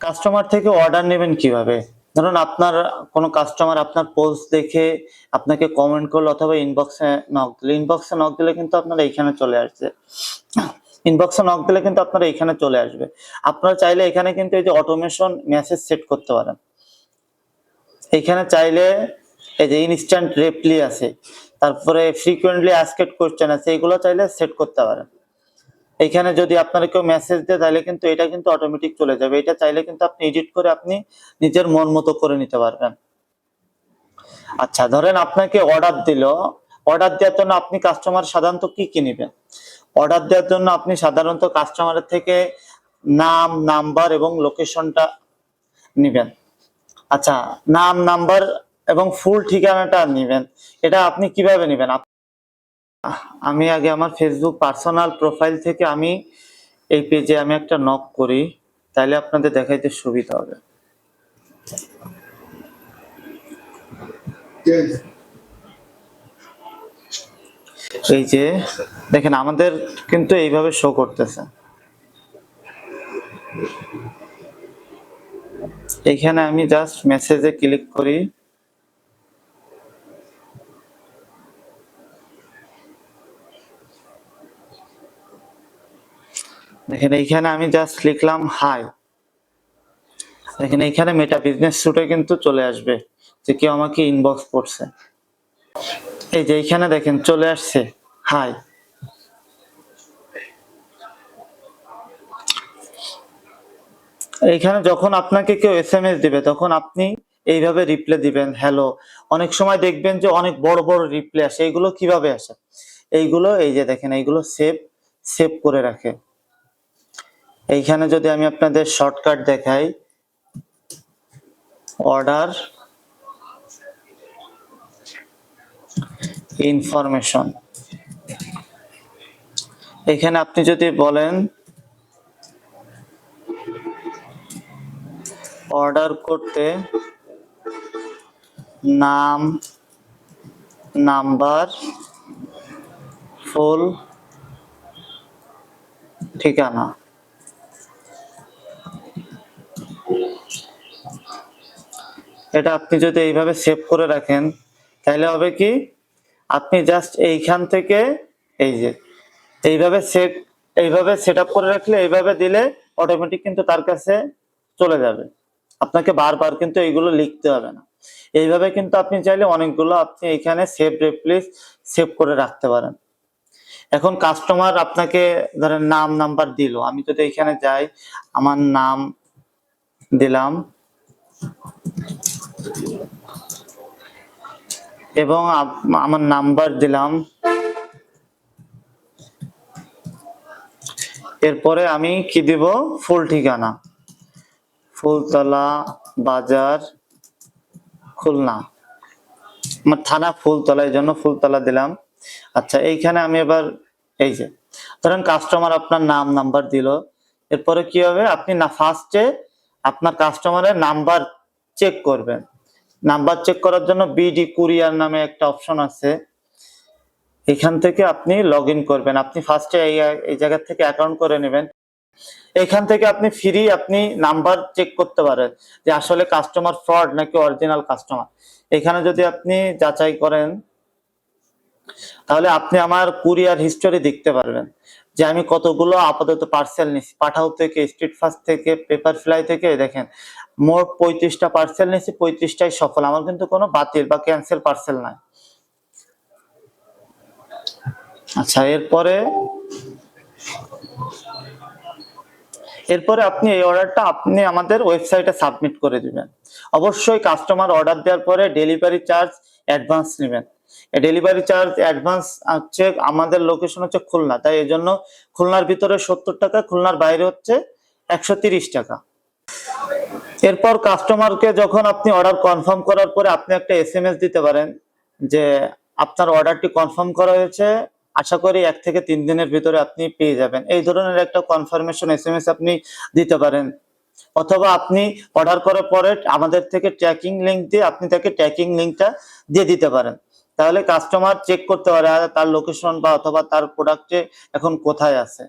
Customer থেকে order নেবেন কীভাবে? ধরুন আপনার কোনো কাস্টমার আপনার পোস্ট দেখে আপনাকে কমেন্ট করল অথবা ইনবক্সে নক দিলে। ইনবক্সে নক দিলে কিন্তু আপনারা এইখানে চলে আসছে ইনবক্সে নক দিলে কিন্তু আপনারা এখানে চলে আসবে। আপনারা চাইলে এখানে কিন্তু এই যে অটোমেশন মেসেজ সেট করতে পারেন। এখানে চাইলে এই যে ইনস্ট্যান্ট রেপ্লি আছে তারপরে ফ্রিকোয়েন্টলি আস্কেড কোশ্চেন আছে এগুলো চাইলে সেট করতে পারেন। এখানে যদি আপনারা কেউ মেসেজ দেয়, তাহলে কিন্তু এটা কিন্তু অটোমেটিক চলে যাবে। এটা চাইলে কিন্তু আপনি এডিট করে আপনি নিজের মন মতো করে নিতে পারবেন। আচ্ছা ধরেন আপনাকে অর্ডার দিল। অর্ডার দেওয়ার জন্য আপনি কাস্টমার সাধারণত কি কি নেবেন? অর্ডার দেওয়ার জন্য আপনি সাধারণত কাস্টমারের থেকে নাম নাম্বার এবং লোকেশনটা নেবেন। আচ্ছা নাম নাম্বার এবং ফুল ঠিকানাটা নেবেন। এটা আপনি কীভাবে নেবেন? আমি আগে আমার ফেসবুক পার্সোনাল প্রোফাইল থেকে আমি এই পেজে আমি একটা নক করি তাহলে আপনাদের দেখাইতে সুবিধা হবে। এই যে, দেখেন আমাদের কিন্তু এইভাবে শো করতেছে। এইখানে আমি জাস্ট মেসেজে ক্লিক করি। দেখেন, এইখানে আমি জাস্ট লিখলাম হাই দেখেন, এইখানে মেটা বিজনেস সুটে কিন্তু চলে আসবে যে কেউ আমাকে ইনবক্স করছে। এই যে এইখানে দেখেন, চলে আসছে হাই এইখানে যখন আপনাকে কেউ এস এম এস দিবে, তখন আপনি এইভাবে রিপ্লাই দিবেন হ্যালো অনেক সময় দেখবেন যে অনেক বড় বড় রিপ্লাই আসে। এইগুলো কীভাবে আসে? এইগুলো, এই যে দেখেন, এইগুলো সেভ সেভ করে রাখে। এইখানে যদি আমি আপনাদের শর্টকাট দেখাই অর্ডার ইনফরমেশন এখানে আপনি যদি বলেন অর্ডার করতে নাম নাম্বার ফুল ঠিকানা। এটা আপনি যদি এইভাবে সেভ করে রাখেন, তাহলে হবে কি? আপনি জাস্ট এইখান থেকে এই যে, এইভাবে সেট এইভাবে সেট আপ করে রাখলে এইভাবে দিলে অটোমেটিক কিন্তু তার কাছে চলে যাবে। আপনাকে বারবার কিন্তু এইগুলো লিখতে হবে না। এইভাবে কিন্তু আপনি চাইলে অনেকগুলো আপনি এখানে সেভ রেপ্লিস সেভ করে রাখতে পারেন। এখন কাস্টমার আপনাকে ধরেন নাম নাম্বার দিল। আমি যদি এখানে যাই, আমার নাম দিলাম। এবং আমার নাম্বার দিলাম। এরপরে আমি কি দিব? ফুল ঠিকানা। ফুলতলা বাজার খুলনা। আমার থানা ফুলতলা, এই জন্য ফুলতলা দিলাম। আচ্ছা এইখানে আমি এবার এই যে, ধরেন কাস্টমার আপনার নাম নাম্বার দিল। এরপরে কি হবে? আপনি না ফার্স্টে আপনার কাস্টমারের নাম্বার চেক করবেন। নাম্বার চেক করার জন্য বিডি কুরিয়ার নামে একটা অপশন আছে। এখান থেকে আপনি লগ ইন করবেন। আপনি ফার্স্টে এই জায়গা থেকে অ্যাকাউন্ট করে নেবেন। এখান থেকে আপনি ফ্রি আপনি নাম্বার চেক করতে পারেন যে আসলে কাস্টমার ফ্রড নাকি অরিজিনাল কাস্টমার এখানে যদি আপনি যাচাই করেন, তাহলে আপনি আমার কুরিয়ার হিস্টোরি দেখতে পারবেন। যে আমি কতগুলো আপাতত পার্সেল নিছি পাঠাও থেকে স্ট্রিট ফাস্ট থেকে পেপার ফ্লাই থেকে, দেখেন, মোট পঁয়ত্রিশটা পার্সেল নিছি পঁয়ত্রিশটাই সফল। আমার কিন্তু কোনো বাতিল বা ক্যান্সেল পার্সেল নাই। আচ্ছা এরপরে এরপরে আপনি এই অর্ডারটা আপনি আমাদের ওয়েবসাইটে সাবমিট করে দিবেন। অবশ্যই কাস্টমার অর্ডার দেওয়ার পরে ডেলিভারি চার্জ অ্যাডভান্স নেবেন। ডেলিভারি চার্জ অ্যাডভান্স হচ্ছে, আমাদের লোকেশন হচ্ছে খুলনা। তাই এই জন্য খুলনার ভিতরে সত্তর টাকা, খুলনার বাইরে হচ্ছে একশো টাকা। এরপর কাস্টমারকে যখন আপনি অর্ডার কনফার্ম করার পরে আপনি একটা এস দিতে পারেন যে, আপনার অর্ডারটি কনফার্ম করা হয়েছে। আশা করি এক থেকে তিন দিনের ভিতরে আপনি পেয়ে যাবেন। এই ধরনের একটা কনফার্মেশন এস আপনি দিতে পারেন। অথবা আপনি অর্ডার করার পরে আমাদের থেকে ট্র্যাকিং লিঙ্ক দিয়ে আপনি তাকে ট্র্যাকিং লিঙ্কটা দিয়ে দিতে পারেন। তাহলে কাস্টমার চেক করতে পারে তার লোকেশন বা অথবা তার প্রোডাক্টে এখন কোথায় আছে।